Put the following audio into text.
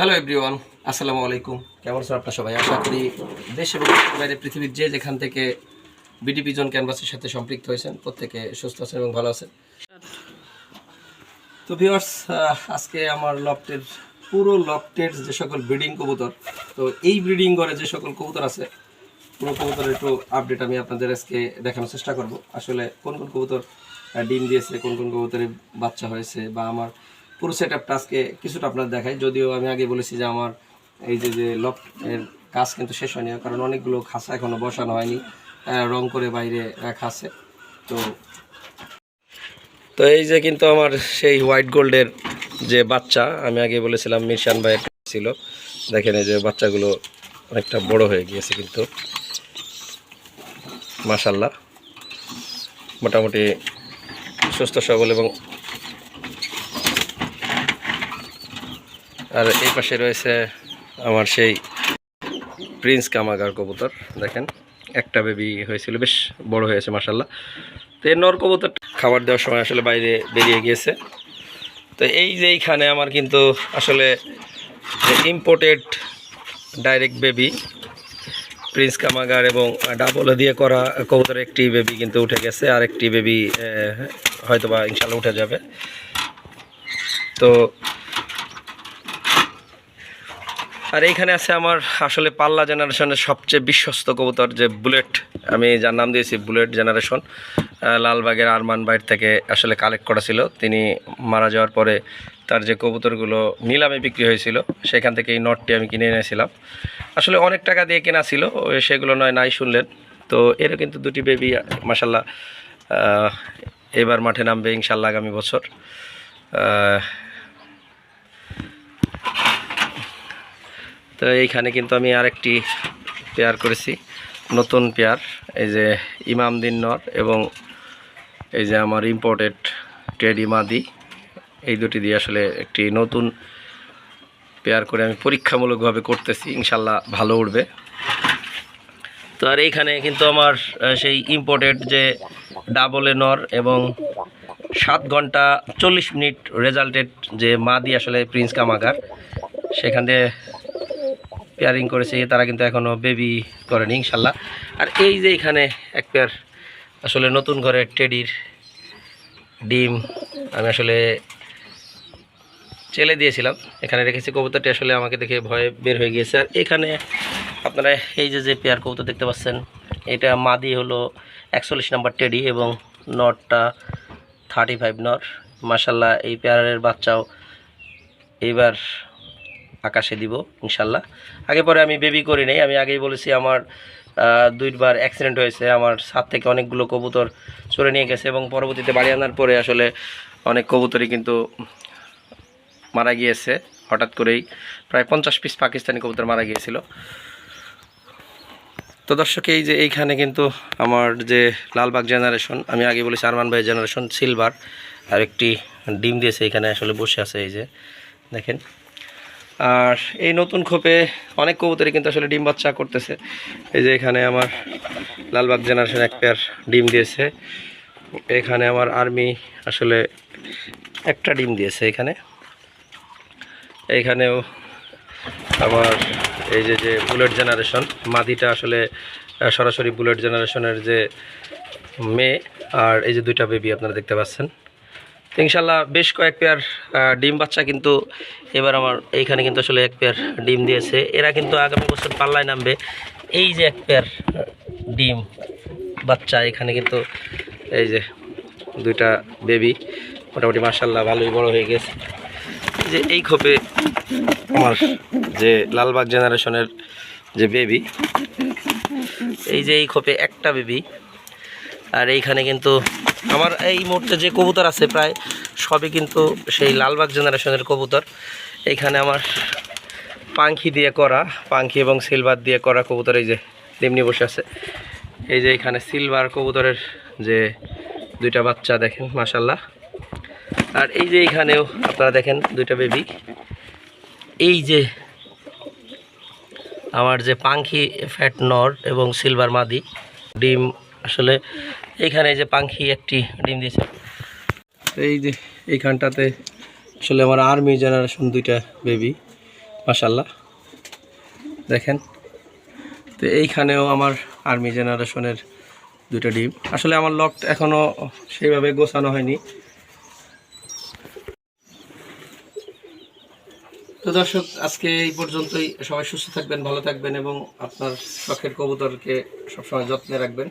Hello everyone আসসালামু আলাইকুম কেমন আছেন আপনার সবাই আশা করি দেশ এবং বাইরে পৃথিবীর যে যেখান থেকে বিডিপি জন ক্যানভাসের সাথে সম্পৃক্ত হয়েছেন, প্রত্যেকে সুস্থ আছেন এবং ভালো আছেন। তো ভিউয়ার্স আজকে আমার লফটের পুরো লফটের যে সকল ব্রিডিং কবুতর, তো এই ব্রিডিং ঘরে যে সকল কবুতর আছে, পুরো কবুতরের একটু আপডেট আমি আপনাদের আজকে দেখানোর চেষ্টা করব। আসলে কোন কোন কবুতর ডিম দিয়েছে, কোন কোন কবুতরের বাচ্চা হয়েছে বা আমার পুরো সেট আপটা আজকে কিছুটা আপনার দেখাই। যদিও আমি আগে বলেছি যে আমার এই যে যে লক এর কাজ কিন্তু শেষ হয়নি, কারণ অনেকগুলো খাঁচা এখনও বসানো হয়নি। রং করে বাইরে রাখা আছে তো তো এই যে কিন্তু আমার সেই হোয়াইট গোল্ডের যে বাচ্চা, আমি আগে বলেছিলাম মিরশান ভাইয়ের ছিল। দেখেন এই যে বাচ্চাগুলো অনেকটা বড় হয়ে গিয়েছে কিন্তু। মাশাল্লাহ মোটামুটি সুস্থ, সবল এবং আর এই পাশে রয়েছে আমার সেই প্রিন্স কামাগার কবুতর, দেখেন। একটা বেবি হয়েছিল, বেশ বড় হয়েছে মাসাল্লাহ তো এই নর কবুতর খাবার দেওয়ার সময় আসলে বাইরে বেরিয়ে গিয়েছে। তো এই যে এইখানে আমার কিন্তু আসলে ইম্পোর্টেড ডাইরেক্ট বেবি প্রিন্স কামাগার এবং ডাবলে দিয়ে করা কবুতর একটি বেবি কিন্তু উঠে গেছে। আর একটি বেবি হয়তো বা ইনশাল্লাহ উঠে যাবে। তো আর এইখানে আছে আমার আসলে পাল্লা জেনারেশনের সবচেয়ে বিশ্বস্ত কবুতর, যে বুলেট আমি যার নাম দিয়েছি বুলেট জেনারেশন লালবাগের আরমান বাইর থেকে আসলে কালেক্ট করা ছিল। তিনি মারা যাওয়ার পরে তার যে কবুতরগুলো নিলামে বিক্রি হয়েছিল, সেখান থেকে এই নটটি আমি কিনে এনেছিলাম। আসলে অনেক টাকা দিয়ে কেনা ছিল সেগুলো নয়, নাই শুনলেন। তো এরও কিন্তু দুটি বেবি মাসাল্লাহ এবার মাঠে নামবে ইনশাল্লাহ আগামী বছর। তো এইখানে কিন্তু আমি আরেকটি পেয়ার করেছি, নতুন পেয়ার, এই যে ইমাম নর এবং এই যে আমার ইম্পোর্টেড টেডি মাদি। এই দুটি দিয়ে আসলে একটি নতুন পেয়ার করে আমি পরীক্ষামূলকভাবে করতেছি, ইনশাল্লাহ ভালো উঠবে। তো আর এইখানে কিন্তু আমার সেই ইম্পোর্টেড যে ডাবলে নর এবং সাত ঘণ্টা চল্লিশ মিনিট রেজাল্টেড যে মাদি আসলে প্রিন্স কামাগার সেখান পেয়ারিং করেছে তারা কিন্তু এখনও বেবি করেনি, ইনশাল্লাহ। আর এই যে এখানে এক পেয়ার আসলে নতুন ঘরে টেডির ডিম, আমি আসলে চেলে দিয়েছিলাম। এখানে রেখেছি কবুতরটি, আসলে আমাকে দেখে ভয়ে বের হয়ে গিয়েছে। আর এখানে আপনারা এই যে যে পেয়ার কবুতর দেখতে পাচ্ছেন, এটা মাদি হলো একচল্লিশ নাম্বার টেডি এবং নটটা থার্টি ফাইভ নট মাসাল্লাহ এই পেয়ারের বাচ্চাও এইবার আকাশে দিব, ইনশাল্লাহ। আগে পরে আমি বেবি করি নাই, আমি আগেই বলেছি আমার দুইবার অ্যাক্সিডেন্ট হয়েছে, আমার ছাদ থেকে অনেকগুলো কবুতর চলে নিয়ে গেছে এবং পরবর্তীতে বাড়ি আনার পরে আসলে অনেক কবুতরই কিন্তু মারা গিয়েছে, হঠাৎ করেই প্রায় পঞ্চাশ পিস পাকিস্তানি কবুতর মারা গিয়েছিল। তো দর্শক, এই যে এইখানে কিন্তু আমার যে লালবাগ জেনারেশন আমি আগে বলেছি আরমান ভাই জেনারেশন সিলভার আর একটি ডিম দিয়েছে, এখানে আসলে বসে আছে, এই যে দেখেন। আর এই নতুন খোপে অনেক কবুতরই কিন্তু আসলে ডিম বাচ্চা করতেছে। এই যে এখানে আমার লালবাগ জেনারেশন এক পেয়ার ডিম দিয়েছে। এখানে আমার আর্মি আসলে একটা ডিম দিয়েছে এখানে। এইখানেও আমার এই যে যে বুলেট জেনারেশন, মাদিটা আসলে সরাসরি বুলেট জেনারেশনের যে মেয়ে, আর এই যে দুইটা বেবি আপনারা দেখতে পাচ্ছেন। ইনশাল্লাহ বেশ কয়েক পেয়ার ডিম বাচ্চা কিন্তু এবার আমার এইখানে কিন্তু আসলে এক পেয়ার ডিম দিয়েছে। এরা কিন্তু আগামী বছর পাল্লায় নামবে। এই যে এক পেয়ার ডিম বাচ্চা, এখানে কিন্তু এই যে দুইটা বেবি মোটামুটি মার্শাল্লাহ ভালোই বড় হয়ে গেছে। যে এই খোপে আমার যে লালবাগ জেনারেশনের যে বেবি এই যে এই খোপে একটা বেবি আর এইখানে কিন্তু আমার এই মুহূর্তে যে কবুতর আছে প্রায় সবই কিন্তু সেই লালবাগ জেনারেশনের কবুতর। এইখানে আমার পাঙ্খি দিয়ে করা পাঙ্খি এবং সিলভার দিয়ে করা কবুতর এই যে তেমনি বসে আছে। এই যে এখানে সিলভার কবুতরের যে দুইটা বাচ্চা দেখেন মাসাল্লাহ আর এই যে এইখানেও আপনারা দেখেন দুইটা বেবি এই যে আমার যে পাঙ্খি ফ্যাট নর এবং সিলভার মাদি, ডিম আসলে এইখানে যে পাঙ্খি একটি ডিম দিয়েছে। এই যে এইখানটাতে আসলে আমার আর্মি জেনারেশন দুইটা বেবি মাশাল্লাহ দেখেন, তো এইখানেও আমার আর্মি জেনারেশনের দুটো ডিম। আসলে আমার লক এখনও সেইভাবে গোছানো হয়নি। তো দর্শক, আজকে এই পর্যন্তই। সবাই সুস্থ থাকবেন, ভালো থাকবেন এবং আপনার শখের কবুতরকে সবসময় যত্নে রাখবেন।